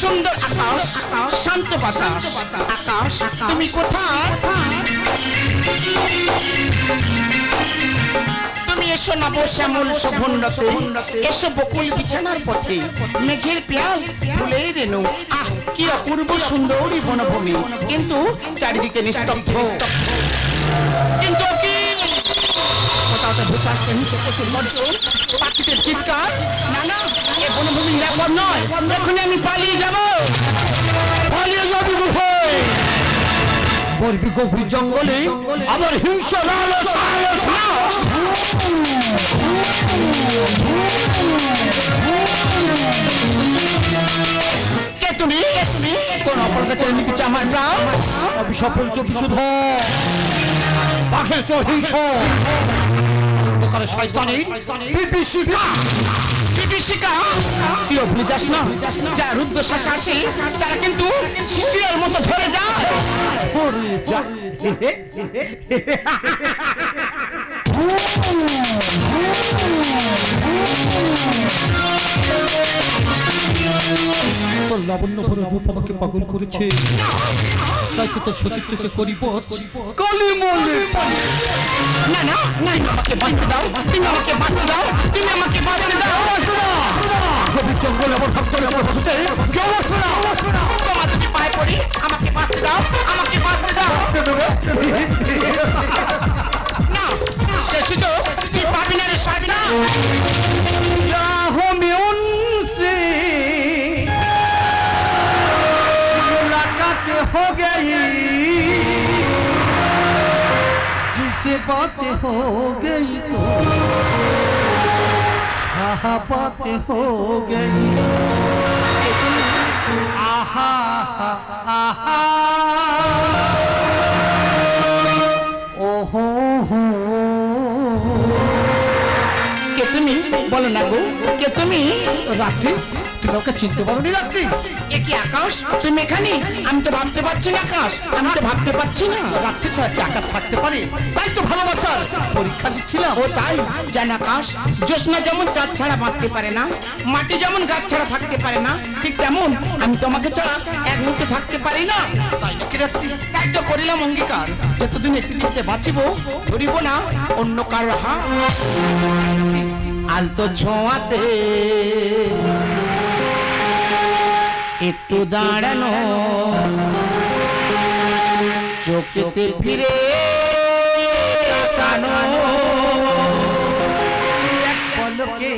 সুন্দর আকাশ শান্ত বাতাস। আকাশ তুমি কোথায়? তুমি এসো নব শ্যামল শোভনরতে এসো বকুল বিছানার পথে। মেঘের পেয়াল ফুলের রেণু। আহ কি অপূর্ব সুন্দরী বনভূমি। কিন্তু চারিদিকে নিস্তব্ধ। কিন্তু কি? কোথাও তো ভূষা হিংসে প্রচুর পাখিদের চিৎকার? না না, এ বনভূমি নিরাপদ নয়। এখনই আমি পালিয়ে যাব। পালিয়ে যাবি কোথায়? বরবি গভীর জঙ্গলে আবার হিংস কে তুমি? কোন অপরাধ করে নিতেছে আমার প্রাণ? অভিসফল চব্বিশুধ পাখের চহিংস অন্ধকারে শয়তানি। বিভীষিকা। বিভীষিকা। তুই ভুলে যাস না যা রুদ্র শ্বাস আসে তারা কিন্তু শিশিরের মতো ধরে যায়। ওরে যা তোর লাবণ্য ভরে রূপ আমাকে পাগল করেছে। তাই তো সতীত্বকে করিব কালী না না না আমাকে বাঁচতে দাও। তুমি আমাকে বাঁচতে দাও। তুমি আমাকে বাঁচতে দাও। গভীর জঙ্গলে আমার ভক্ত আমার হতে। কেউ আসবে না তোমার তুমি পায়ে পড়ি আমাকে বাঁচতে দাও আমাকে বাঁচতে দাও। না সে শুধু তুই পাবি না রে পাবি না। बात हो गई तो। शाह बात हो गई। आहा आहा। ओहो कितनी बोलो ना गो। कितनी रात्रि তুমি ওকে চিনতে পারোনি রাত্রি? এ কি আকাশ? তুমি এখানে আমি তো ভাবতে পারছি না আকাশ। আমি তো ভাবতে পারছি না। রাত্রি ছাড়া কি আকাশ থাকতে পারে? তাই তো ভালোবাসার পরীক্ষা দিচ্ছিলাম। ও তাই? জান আকাশ জ্যোৎস্না যেমন চাঁদ ছাড়া বাঁচতে পারে না মাটি যেমন গাছ ছাড়া থাকতে পারে না ঠিক তেমন আমি তোমাকে ছাড়া এক মুহূর্তে থাকতে পারি না। তাই নাকি রাত্রি? তাই তো করিলাম অঙ্গীকার। যতদিন এই পৃথিবীতে বাঁচিব ধরিব না অন্য কারও হাত। আলতো ছোঁয়াতে একটু দাঁড়ানো। চোখেতে ফিরে তাকানো। পলকে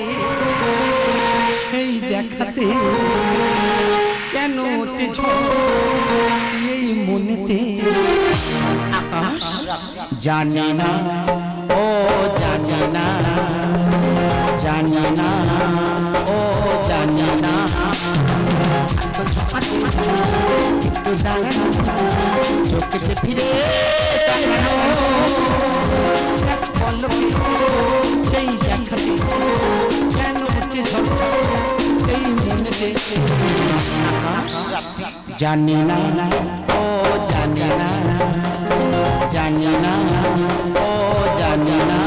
সেই দেখাতে কেন এই মনেতে আকাশ জানি না, ও জানি না। জানি না ও জানি না একটু দাঁড়ানো চোখে ফিরে তাকানো এক পলকে সেই দেখাতে কেন হচ্ছে ঝড় এই মনেতে আকাশ জানি না ও জানি না জানি না ও জানি না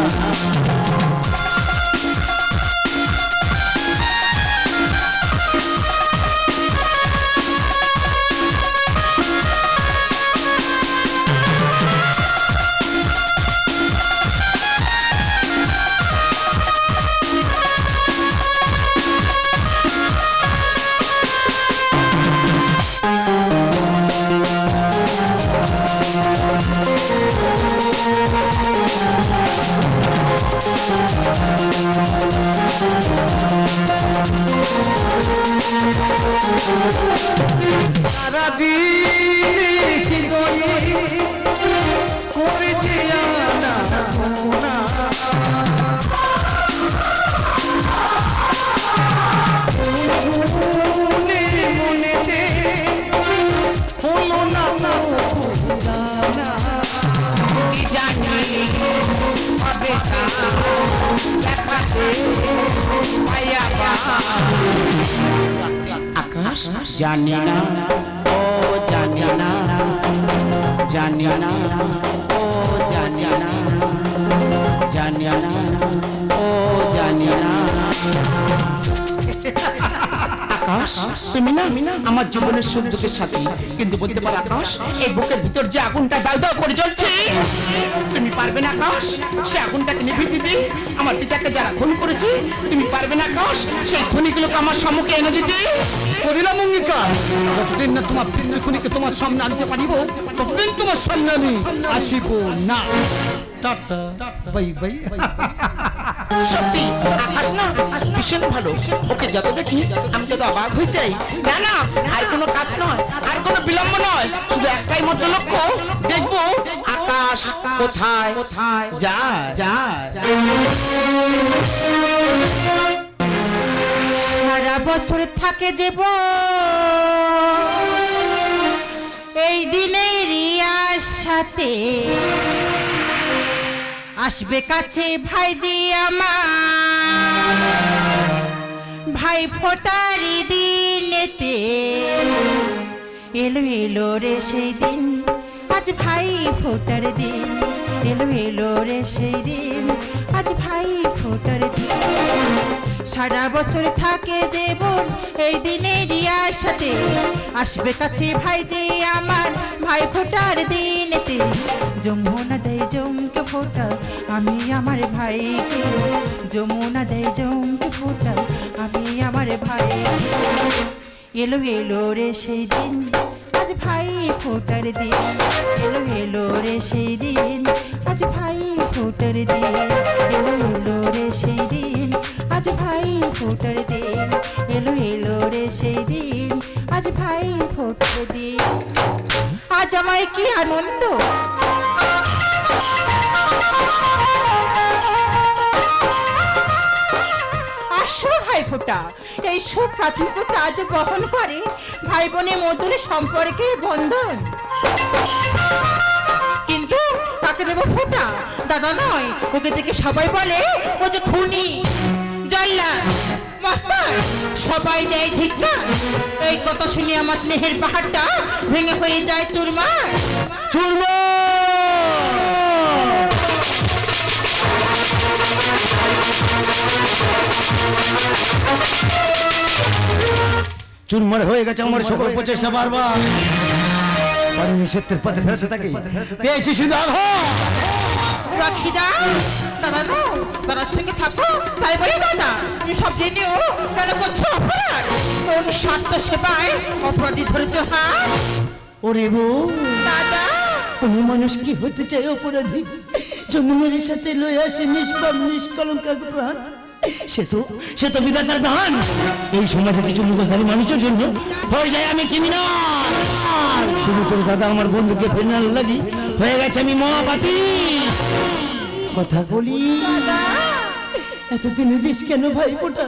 হবে। আকাশ জানি না ও জানি না জানি না ও জানি না জানি না ও জানি না আকাশ, তুমি না আমার জীবনের সুখ দুঃখের সাথী কিন্তু বলতে পারো আকাশ, এই বুকের ভিতর যে আগুনটা দাউ দাউ করে জ্বলছে, তুমি পারবে না আকাশ, সে আগুনটাকে নিভিয়ে দিতে আমার পিতাকে যারা খুন করেছে, তুমি পারবে না আকাশ, সেই খনিগুলোকে আমার সম্মুখে এনে দিতে। করিলাম অঙ্গীকার যতদিন না তোমার পিতৃখুনিকে তোমার সামনে আনতে পারিব, ততদিন তোমার সামনে আমি আসিব না। Tata, bye bye. সত্যি, আকাশ না? ভীষণ ভালো। ওকে যত দেখি, আমি তো অবাক হয়ে যাই। না না, আর কোনো কাজ নয়, আর কোনো বিলম্ব নয়। শুধু একটাই মাত্র লক্ষ্য, দেখব আকাশ কোথায়? কোথায় যা যা। সারা বছর থাকে যেব এই দিনেই রিয়ার সাথে আসবে কাছে ভাইজি আমার। ভাই ফোটারি দিনেতে এলো এলো রে সেই দিন, আজ ভাই ফোটার দিন। এলো এলো রে সেই দিন, আজ ভাই ফোটার দিন। সারা বছর থাকে যে বোন এই দিনে রিয়ার সাথে আসবে কাছে ভাই যে আমার, ভাই ফোটার দিনেতে। যমুনা দেয় জমকে ফোটা আমি আমার ভাইকে। যমুনা দেয় জমকে ফোটা আমি আমার ভাই এলো এলো রে সেই দিন, আজ ভাই ফোটার দিন। এলো এলো রে সেই দিন, আজ ভাই ফোটার দিন। এলো এলো রে সেই ভাই দিন, এলো এলো রে সেই দিন। আজ ভাই ফোটার দিন। আজ আমায় কি আনন্দ? ভাই ফোটা, এই সুপ্রাথমিকতা আজ বহন করে ভাই বোনের মধুর সম্পর্কের বন্ধন। কিন্তু তাকে দেবো ফোটা, দাদা নয়, ওকে দেখে সবাই বলে, ও যে খুনি মাস্টার সবাই দেয় ঠিক না? এই কথা শুনে আমার স্নেহের পাহাড়টা ভেঙে হয়ে যায় চুরমার। চুরমা চুরমার হয়ে গেছে আমার সকল প্রচেষ্টা বারবার। পারিনি সত্যের পথে ফেরতে থাকি। পেয়েছি শুধু আঘাত। রাখিদা দাদা। দাদার সঙ্গে থাকো। তাই বলে দাদা তুমি সব জেনেও কেন করছ অপরাধ? কোন স্বার্থ সেবায় অপরাধী ধরেছ হ্যাঁ ওরে বউ দাদা। কোন মানুষ কি হতে চায় অপরাধী? যমুনের সাথে লয়ে আসে নিষ্পাপ নিষ্কলঙ্ক প্রাণ সে তো সে তো বিধাতার দান। এই সমাজে কিছু মুখোশধারী মানুষের জন্য হয়ে যায় আমি ক্রিমিনাল শুধু তোর দাদা আমার বন্ধুকে ফেরানোর লাগি। হয়ে গেছে আমি মহাপাতি কথা বলি? এতদিনে দিস কেন ভাই ফোটা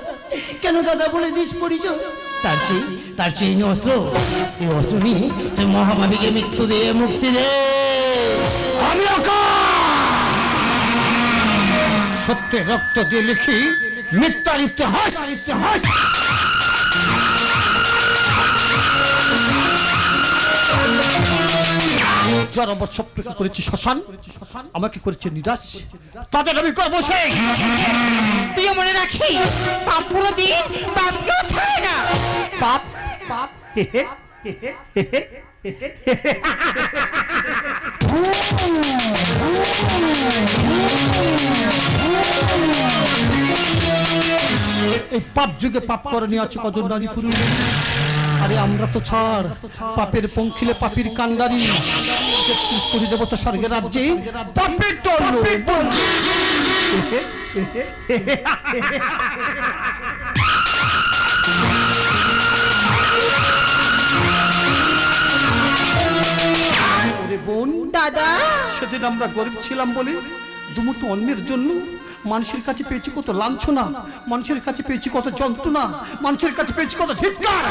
কেন দাদা বলে দিস পরিচয় তার চেয়ে তার চেয়ে অস্ত্র, এই অস্ত্র নিয়ে তুই মহাভাবীকে মৃত্যু দে মুক্তি দে। আমি সত্যের রক্ত দিয়ে লিখি মিথ্যার ইতিহাস ইতিহাস যারা আমার স্বপ্নকে করেছে শ্মশান আমাকে করেছে নিরাশ তাদের আমি করব তুইও মনে রাখি পাপ পুরো দিন পাপকেও ছাড়ে না পাপ পাপ এই পাপ যুগে পাপ করণীয় আছে কজন নারী পুরুষ আরে আমরা তো ছাড়। পাপের পঙ্খিলে পাপির কান্ডারি তেত্রিশ কোটি দেবতা স্বর্গের রাজ্যে পাপের বোন দাদা। সেদিন আমরা গরিব ছিলাম বলে দুমুটো অন্যের জন্য মানুষের কাছে পেয়েছি কত লাঞ্ছনা, মানুষের কাছে পেয়েছি কত যন্ত্রণা, মানুষের কাছে পেয়েছি কত ধিক্কার।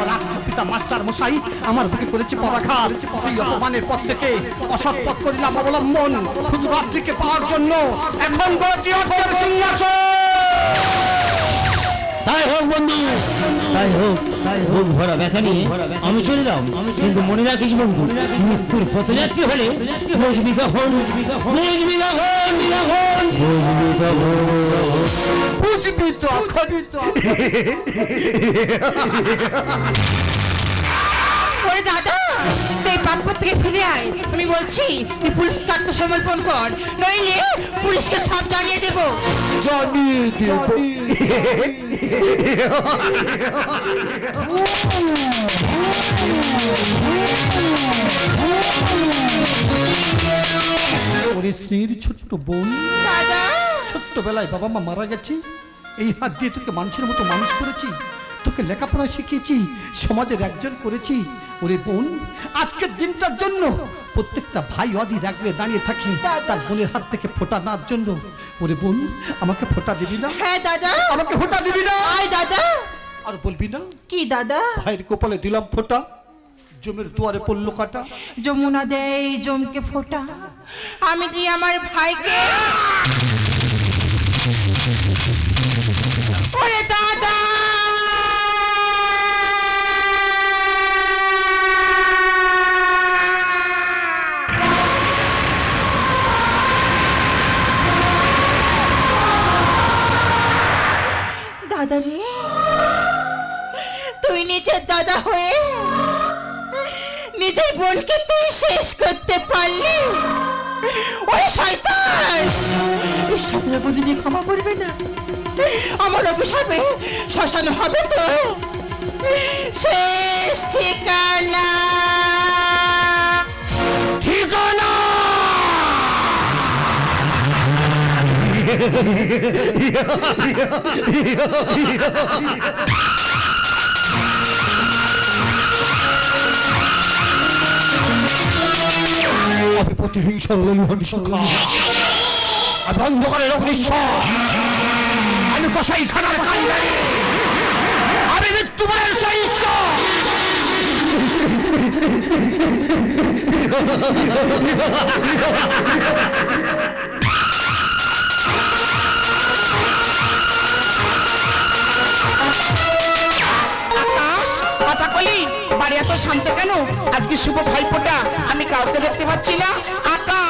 আর পিতা, মাস্টার মশাই, আমার বুকে করেছে পরাঘাত সেই অপমানের পথ থেকে অসৎ পথ করিলাম অবলম্বন শুধু রাত্রিকে পাওয়ার জন্য এখন করেছি সিংহাসন। তাই হোক বন্ধু তাই হোক তাই হোক ভরা ব্যথা নিয়ে আমি চলে যাও। কিন্তু মনে রাখিস বন্ধু মৃত্যুর পথযাত্রী হলে বসবি কখন বসবি কখন বসবি কখন বুঝবি তখন ওরে দাদা তুই পাকপথ থেকে ফিরে আয়। আমি বলছি তুই পুলিশকে আত্মসমর্পণ কর। নইলে পুলিশকে সব জানিয়ে দেবো। জানিয়ে দেব। ওরে স্ত্রীর ছোট্ট বোন দাদা। ছোট্টবেলায় বাবা মা মারা গেছে। এই হাত দিয়ে তোকে মানুষের মতো মানুষ করেছি। তোকে লেখাপড়া শিখিয়েছি সমাজের একজন করেছি। ওরে বোন আজকের দিনটার জন্য প্রত্যেকটা ভাই অদি রাগলে দাঁড়িয়ে থাকে তার বোনের হাত থেকে ফোটা নেওয়ার জন্য। ওরে বোন আমাকে ফোটা দিবি না? হ্যাঁ দাদা। আমাকে ফোটা দিবি না? আয় দাদা। আর বলবি না? কি দাদা? ভাইয়ের কপালে দিলাম ফোটা জমির দুয়ারে পড়ল কাটা। যমুনা দেয় জমকে ফোটা। আমি দিই আমার ভাইকে। দাদা রে তুই নিজের দাদা হয়ে নিজের বোনকে তুই শেষ করতে পারলি? ওই শয়তান! ঈশ্বরের বুঝিনি ক্ষমা করবে না। আমার অভিশাপে শ্মশান হবে তো? শেষ ঠিকানা। ঠিকানা আমি প্রতিহিংসার ললিহন সখা আমি অন্ধকারের অগ্নিশ্বর আমি কসাই খানার কান্দারি আমি মৃত্যুবরের সেই ঈশ্বর আকাশ বলি বাড়ি এত শান্ত কেন? আজকে শুভ ভাইপোটা আমি কাউকে দেখতে পাচ্ছি না। আকা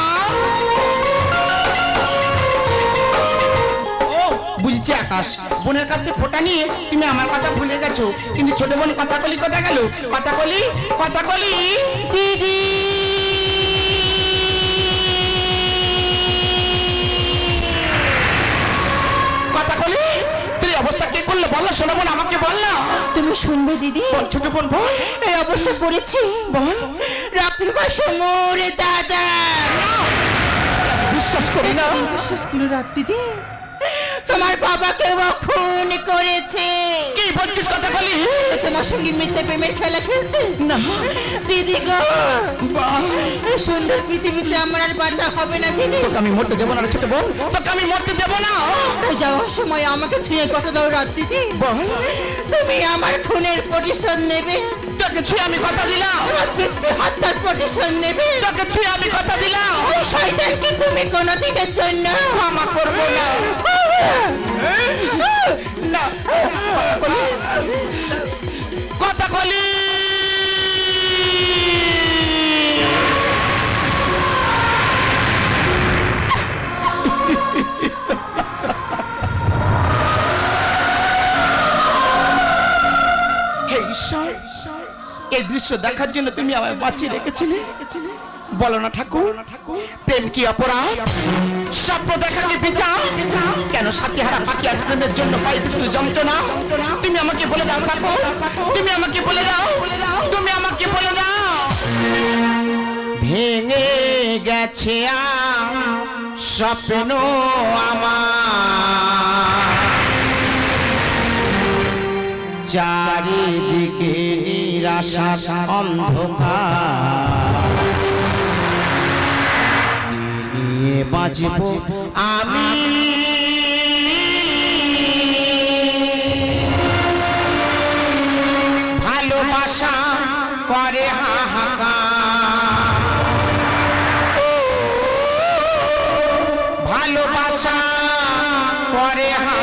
ও, বুঝছি আকাশ। বোনের কাছ থেকে ফোঁটা নিয়ে তুমি আমার কথা ভুলে গেছো। কিন্তু ছোট বোন কথা বলি কোথা গেল কথাকলি কথাকলি দিদি! বোন আমাকে বল না তুমি শুনবে দিদি? ছোট বোন বল। এই অবস্থা করেছি। বল। রাত্রি বাসে মোরে দাদা। বিশ্বাস করি না। বিশ্বাস করে রাত দিদি। তোমার বাবাকে খুন করেছে। কি বলছিস কথা বলি? তোমার সঙ্গে মিথ্যে প্রেমের খেলা খেলছে? না। দিদি গো সুন্দর পৃথিবীতে আমার আর বাঁচা হবে না দিদি। তোকে আমি মরতে দেবো না ছোট বোন তোকে আমি মরতে দেবো না। তাই যাওয়ার সময় আমাকে ছুঁয়ে কথা দাও রাত দিদি। তুমি আমার খুনের প্রতিশোধ নেবে। তোকে ছুঁয়ে আমি কথা দিলাম। পিতৃ হত্যার প্রতিশোধ নেবে। তোকে ছুঁয়ে আমি কথা দিলাম। ওই শয়তানকে তুমি কোনো দিনের জন্য ক্ষমা করব না। কথা বলি। হে ঈশ্বর এই দৃশ্য দেখার জন্য তুমি আমায় বাঁচিয়ে রেখেছিলে। বলো না ঠাকুর, প্রেম কি অপরাধ? স্বপ্ন দেখা কি পিতা কেন সাথীহারা পাখি আর প্রেমের জন্য পাই শুধু যন্ত্রণা? তুমি আমাকে বলে দাও ঠাকুর, তুমি আমাকে বলে দাও, তুমি আমাকে বলে দাও। ভেঙে গেছে স্বপ্ন আমার। চারিদিকে নিরাশা অন্ধকার। নিয়ে বাঁচব আমি। ভালোবাসা করে হাহাকার। ভালোবাসা করে হাহাকার।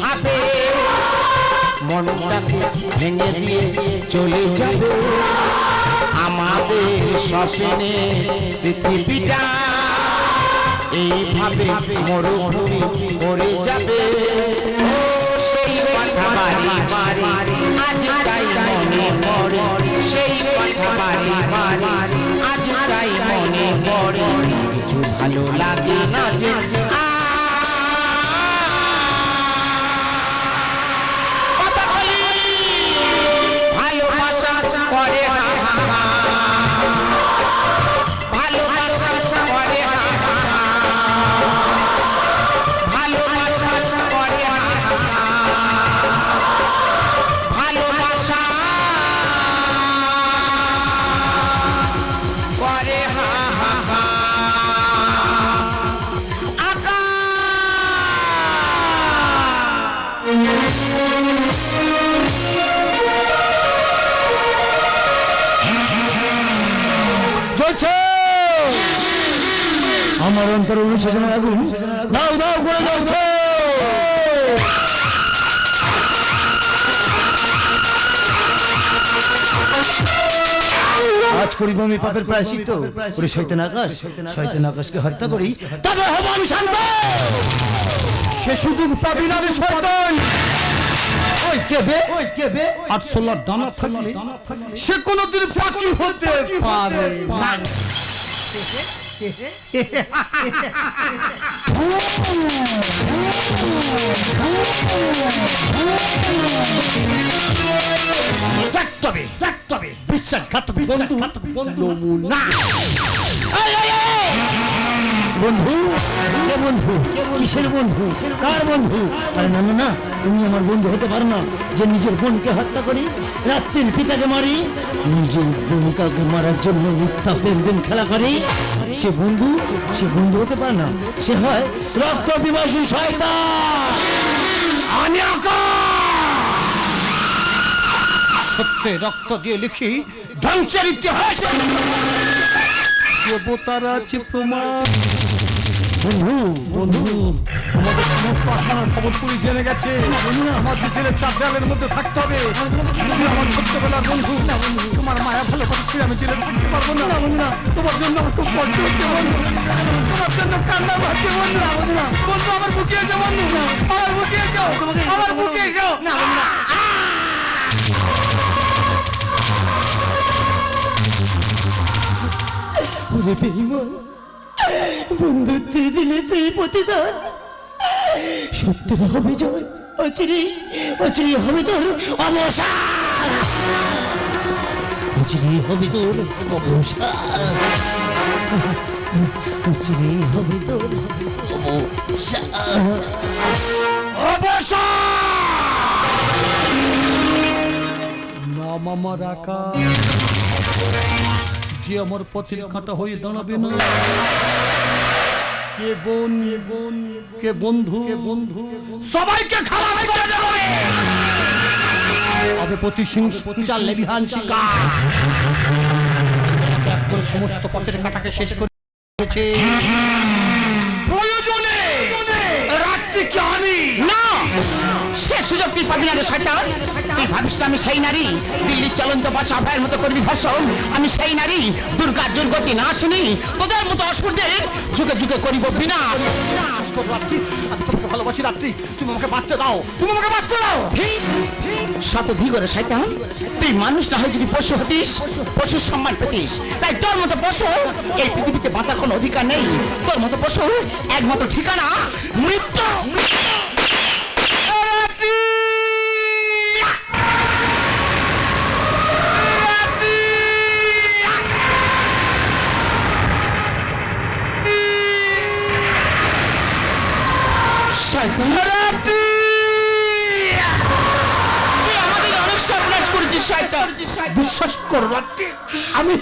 ভাবে মনটাকে ভেঙে দিয়ে চলে যাবে। আমাদের স্বপ্নে পৃথিবীটা এইভাবে মরুভূমি পড়ে যাবে। আজ পড়ে। সেই আজ ভালো লাগে না যে অন্তর অনুশোচনের আগুন দাও দাও করে জ্বলছে আজ করিব আমি পাপের প্রায়শ্চিত্ত। ওরে শৈতান আকাশ শৈতান আকাশকে হত্যা করি। তবে হব আমি শান্ত! সে সুযোগ পাবি না রে শয়তান! ওই কে বে? ওই কে বে আটশোলার ডানা থাকলে সে কোনোদিন পাখি হতে পারে না। তবে তবে বিশ্বাসঘাতক বন্ধু নমুনা। বন্ধু? কে বন্ধু? কিসের বন্ধু? কার বন্ধু? আরে না না, তুমি আমার বন্ধু হতে পারো না যে নিজের বোনকে হত্যা করি, রাত্রির পিতাকে মারি, নিজের বোনকাকে মারার জন্য মিথ্যা প্রেম প্রেম খেলা করি। সে বন্ধু সে বন্ধু হতে পারে না। সে হয় রক্ত বিবাসী শয়তান। আমি সত্যে রক্ত দিয়ে লিখি ধ্বংসের ইতিহাস দেবতার আছে প্রমাণ। বন্ধু বন্ধু। আমাদের সমস্ত আত্মার খবর পুরি জেনে গেছে। আমার যে জেলে চার দেওয়ালের মধ্যে থাকতে হবে। তুমি আমার ছোট্টবেলার বন্ধু। তোমার মায়া ভালো কথা ছিল আমি জেলে থাকতে পারব না। বন্ধুরা তোমার জন্য আমার খুব কষ্ট হচ্ছে বন্ধু। তোমার জন্য কান্না পাচ্ছে বন্ধুরা বন্ধুরা। বন্ধু আমার বুকে এসো বন্ধু। আমার বুকে এসো আমার বুকে এসো। না বন্ধুরা ওরে বেঈমান বন্ধুত্বের দিলে তুই প্রতিদান। সত্যের হবে জয় অচিরে অচিরে হবে তোর অবসান অচিরে হবে তোর অবসান অচিরে হবে তোর অবসান নাম আমার আকা যে আমার পথের কাঁটা হয়ে দাঁড়াবে না। কে বোন, কে বন্ধু বন্ধু সবাইকে খারাপ করে দেবে আবে প্রতি সিং চাললে বিহান শিকার। এক এক করে সমস্ত পথের কাঁটাকে শেষ করেছে তুই পাবি না রে শয়তান? তুই ভাবিস না আমি সেই নারী? দিল্লির চলন্ত বাস আভায়ের মতো করবি ভাষণ আমি সেই নারী? দুর্গা দুর্গতি না শুনি? তোদের মতো অসুরদের যুগে যুগে করিব বিনা। ভালোবাসি রাত্রি। তুমি আমাকে বাঁচতে দাও। তুমি আমাকে বাঁচতে দাও। শত ধি করে শয়তান। তুই মানুষ না হয়ে যদি পশু হতিস পশুর সম্মান পেতিস। তাই তোর মতো পশু এই পৃথিবীতে বাঁচার কোনো অধিকার নেই। তোর মতো পশু একমাত্র ঠিকানা মৃত্যু। করো না আমি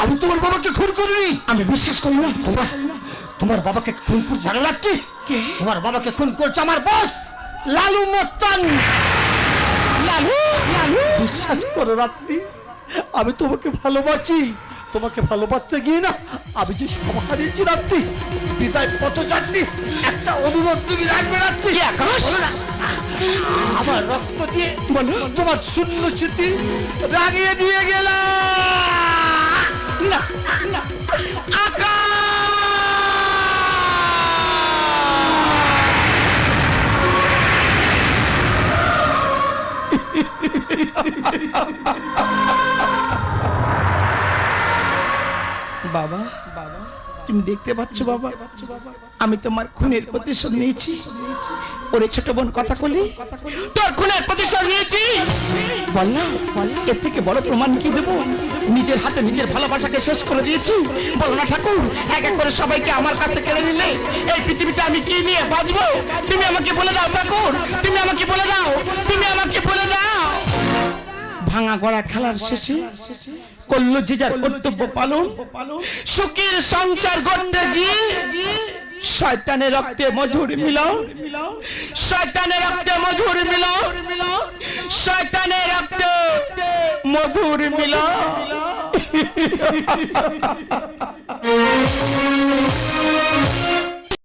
আমি তোমার বাবাকে খুন করিনি। আমি বিশ্বাস করি না। তোমার তোমার বাবাকে খুন করছে। জানো রাত্রি তোমার বাবাকে খুন করছে আমার বস লালু মস্তান। লালু? লালু বিশ্বাস করো রাত্রি আমি তোমাকে ভালোবাসি। তোমাকে ভালোবাসতে গিয়ে না আমি যে হারিয়েছি রাত্রি বিদায় পথ যাত্রী একটা অনুরোধ তুমি রাখবে রাত্রি। আকাশ? আমার রক্ত দিয়ে তোমার শূন্য স্মৃতি রাগিয়ে দিয়ে গেল না না বাবা বাবা, তুমি দেখতে পাচ্ছ বাবা, আমি তোমার খুনের প্রতিশোধ নিয়েছি। ওরে ছোট বোন, কথা বলি তোর খুনের প্রতিশোধ নিয়েছি। বল না, এর থেকে বড় প্রমাণ কি দেবো? নিজের হাতে নিজের ভালোবাসাকে শেষ করে দিয়েছি। বলো না ঠাকুর, এক এক করে সবাইকে আমার কাছ কেড়ে নিলে এই পৃথিবীতে আমি কি নিয়ে বাঁচবো? তুমি আমাকে বলে দাও ঠাকুর, তুমি আমাকে বলে দাও, তুমি আমাকে বলে দাও। ভাঙা গড়া খেলার শেষে করল যে যার কর্তব্য পালন সুখের সঞ্চার গড়তে গিয়ে শয়তানের রক্তে মধুর মিলাও শয়তানের রক্তে মধুর মিলাও শয়তানের রক্তে মধুর মিলাও Yeah.